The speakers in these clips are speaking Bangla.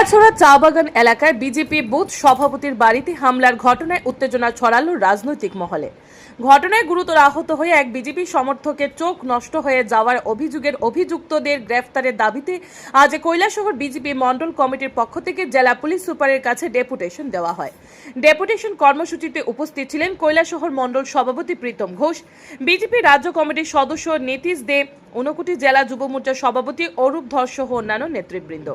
হীরাছড়া চা বাগান এলাকায় বিজেপি বুথ সভাপতির বাড়িতে হামলার ঘটনায় উত্তেজনা ছড়ালো রাজনৈতিক মহলে। ঘটনায় গুরুতর আহত হয়ে এক বিজেপি সমর্থকের চোখ নষ্ট হয়ে যাওয়ার অভিযোগের অভিযুক্তদের গ্রেফতারের দাবিতে আজ কৈলাসহর বিজেপি মণ্ডল কমিটির পক্ষ থেকে জেলা পুলিশ সুপারের কাছে ডেপুটেশন দেওয়া হয়। ডেপুটেশন কর্মসূচিতে উপস্থিত ছিলেন কৈলাসহর মণ্ডল সভাপতি প্রীতম ঘোষ, বিজেপি রাজ্য কমিটির সদস্য নীতিশ দে, ঊনকোটি জেলা যুব মোর্চার সভাপতি অরূপ ধর্ষ অন্যান্য নেতৃবৃন্দ।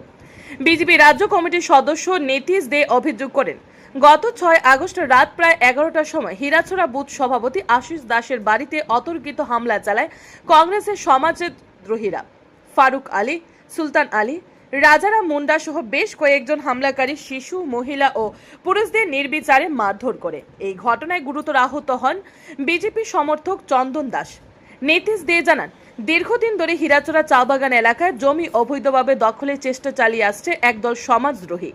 বিজেপি রাজ্য কমিটির সদস্য নীতিশ দে অভিযোগ করেন, গত ছয় আগস্ট রাত প্রায় এগারোটার সময় হীরাছড়া বুথ সভাপতি আশিস দাসের বাড়িতে অতর্কিত হামলা চালায় কংগ্রেসের সমাজদ্রোহীরা ফারুক আলী, সুলতান আলী রাজারা মুন্ডা সহ বেশ কয়েকজন হামলাকারী শিশু, মহিলা ও পুরুষদের নির্বিচারে মারধর করে। এই ঘটনায় গুরুতর আহত হন বিজেপি সমর্থক চন্দন দাস। নীতিশ দে জানান দীর্ঘদিন ধরে হীরাচড়া চা বাগান এলাকায় জমি অবৈধভাবে দখলের চেষ্টা চালিয়ে আসছে একদল সমাজদ্রোহী।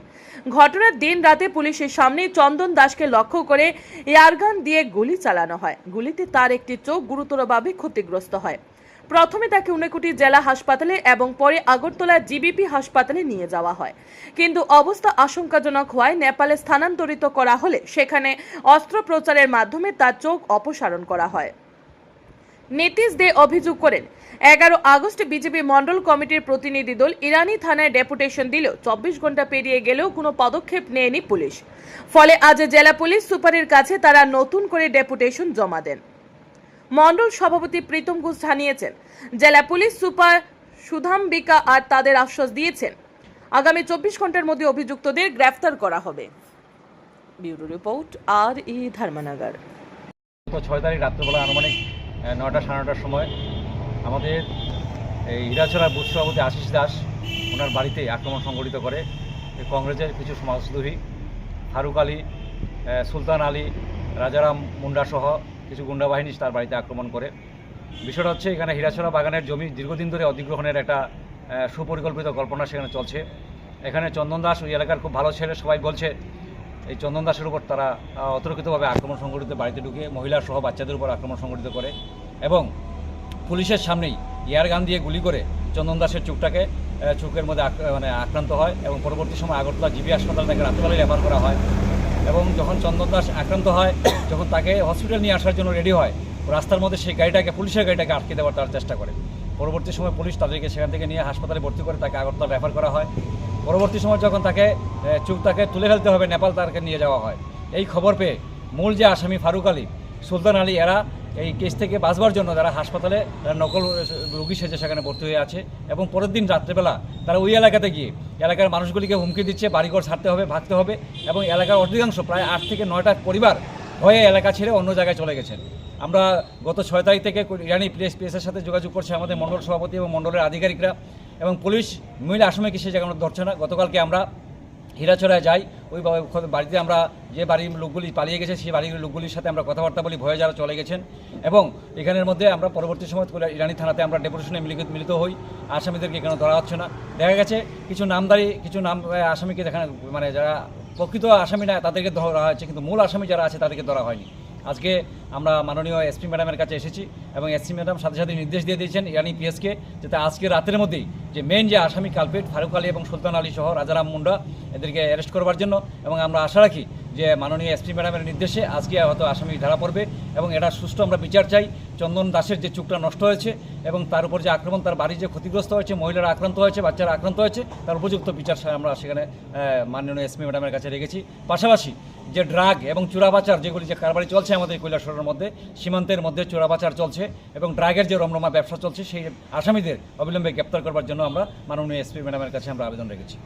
ঘটনার দিন রাতে পুলিশের সামনে চন্দন দাসকে লক্ষ্য করে এয়ারগান দিয়ে গুলি চালানো হয়। গুলিতে তার একটি চোখ গুরুতরভাবে ক্ষতিগ্রস্ত হয়। প্রথমে তাকে উনকুটি জেলা হাসপাতালে এবং পরে আগরতলা জিবিপি হাসপাতালে নিয়ে যাওয়া হয়। কিন্তু অবস্থা আশঙ্কাজনক হওয়ায় নেপালে স্থানান্তরিত করা হলে সেখানে অস্ত্রোপচারের মাধ্যমে তার চোখ অপসারণ করা হয়। নীতিশ দে অভিযোগ করেন, এগারো আগস্ট বিজেপি মণ্ডল কমিটির প্রতিনিধি দল ইরানি থানায় ডেপুটেশন দিলেও চব্বিশ ঘণ্টা পেরিয়ে গেলেও কোনো পদক্ষেপ নেয়নি পুলিশ। ফলে আজ জেলা পুলিশ সুপারের কাছে তারা নতুন করে ডেপুটেশন জমা দেন। মণ্ডল সভাপতি প্রীতম ঘোষ জানিয়েছেন, জেলা পুলিশ সুপার সুধাম্বিকা আর তাদের আশ্বাস দিয়েছেন, আগামী চব্বিশ ঘণ্টার মধ্যে অভিযুক্তদের গ্রেফতার করা হবে। ছয় তারিখ রাত্রেবেলা আনুমানিক নয়টা সাড়ে নটার সময় আমাদের এই হীরাছড়া বুথ সভাপতি আশিস দাস ওনার বাড়িতে আক্রমণ সংঘটিত করে। কংগ্রেসের কিছু সমাজদ্রোহী ফারুক আলী সুলতান আলী, রাজারাম মুন্ডা সহ কিছু গুন্ডা বাহিনী তার বাড়িতে আক্রমণ করে। বিষয়টা হচ্ছে এখানে হীরাছড়া বাগানের জমি দীর্ঘদিন ধরে অধিগ্রহণের একটা সুপরিকল্পিত কল্পনা সেখানে চলছে। এখানে চন্দন দাস ওই এলাকার খুব ভালো ছেলে, সবাই বলছে এই চন্দন দাসের উপর তারা অতর্কিতভাবে আক্রমণ সংঘটিত বাড়িতে ঢুকে মহিলা সহ বাচ্চাদের উপর আক্রমণ সংঘটিত করে এবং পুলিশের সামনেই এয়ার গান দিয়ে গুলি করে চন্দন দাসের চোখটাকে আহ, চোখের মধ্যে মানে আক্রান্ত হয় এবং পরবর্তী সময় আগরতলা জিবি হাসপাতাল তাকে রাত্রেবেলায় রেফার করা হয় এবং যখন চন্দন দাস আক্রান্ত হয় যখন তাকে হসপিটাল নিয়ে আসার জন্য রেডি হয় রাস্তার মধ্যে সেই গাড়িটাকে পুলিশের গাড়িটাকে আটকে দেওয়ার তার চেষ্টা করে। পরবর্তী সময় পুলিশ তাদেরকে সেখান থেকে নিয়ে হাসপাতালে ভর্তি করে তাকে আগরতলা রেফার করা হয়। পরবর্তী সময় যখন তাকে চুপ তাকে তুলে ফেলতে হবে, নেপাল তাকে নিয়ে যাওয়া হয়। এই খবর পেয়ে মূল যে আসামি ফারুক আলী, সুলতান আলী, এরা এই কেস থেকে বাঁচবার জন্য তারা হাসপাতালে তারা নকল রোগী সেজে সেখানে ভর্তি হয়ে আছে এবং পরের দিন রাত্রেবেলা তারা ওই এলাকাতে গিয়ে, এলাকার মানুষগুলিকে হুমকি দিচ্ছে, বাড়িঘর ছাড়তে হবে ভাগতে হবে এবং এলাকার অধিকাংশ প্রায় আট থেকে নয়টা পরিবার ভয়ে এলাকা ছেড়ে অন্য জায়গায় চলে গেছেন। আমরা গত ছয় তারিখ থেকে ইরানি প্রেস, প্রেসের সাথে যোগাযোগ করছে আমাদের মণ্ডল সভাপতি এবং মণ্ডলের আধিকারিকরা। এবং পুলিশ মহিলা আসামিকে সে জায়গা ধরছে না। গতকালকে আমরা হীরাছড়ায় যাই, ওই বাড়িতে আমরা যে বাড়ির লোকগুলি পালিয়ে গেছে, সেই বাড়ির লোকগুলির সাথে আমরা কথাবার্তা বলি, ভয়ে যারা চলে গেছেন। এবং এখানের মধ্যে আমরা পরবর্তী সময় ইরানি থানাতে আমরা ডেপুটেশনে মিলিত হই। আসামিদেরকে এখানে ধরা হচ্ছে না। দেখা গেছে কিছু নামদারি কিছু নাম আসামিকে দেখানো মানে যারা প্রকৃত আসামি না, তাদেরকে ধরা হয়েছে। কিন্তু মূল আসামি যারা আছে, তাদেরকে ধরা হয়নি। আজকে আমরা মাননীয় এসপি ম্যাডামের কাছে এসেছি এবং এসপি ম্যাডাম সাথে সাথে নির্দেশ দিয়ে দিয়েছেন ইরানি পিএসকে যাতে আজকে রাতের মধ্যেই যে মেন যে আসামি কালপেট, ফারুক আলী এবং সুলতান আলী সহ রাজারাম মুন্ডা এদেরকে অ্যারেস্ট করবার জন্য এবং আমরা আশা রাখি যে মাননীয় এসপি ম্যাডামের নির্দেশে আজকে হয়তো আসামি ধরা পড়বে এবং এটা সুষ্ঠু আমরা বিচার চাই। চন্দন দাসের যে চুকটা নষ্ট হয়েছে এবং তার উপর যে আক্রমণ, তার বাড়ি যে ক্ষতিগ্রস্ত হয়েছে, মহিলারা আক্রান্ত হয়েছে, বাচ্চারা আক্রান্ত হয়েছে, তার উপযুক্ত বিচার আমরা সেখানে মাননীয় এসপি ম্যাডামের কাছে রেখেছি। পাশাপাশি যে ড্রাগ এবং চোরাবাচার যেগুলি যে কারবারি চলছে আমাদের কৈলাসরের মধ্যে, সীমান্তের মধ্যে চোরাবাচার চলছে এবং ড্রাগের যে রমরমা ব্যবসা চলছে, সেই আসামিদের অবিলম্বে গ্রেপ্তার করবার জন্য আমরা মাননীয় এসপি ম্যাডামের কাছে আমরা আবেদন রেখেছি।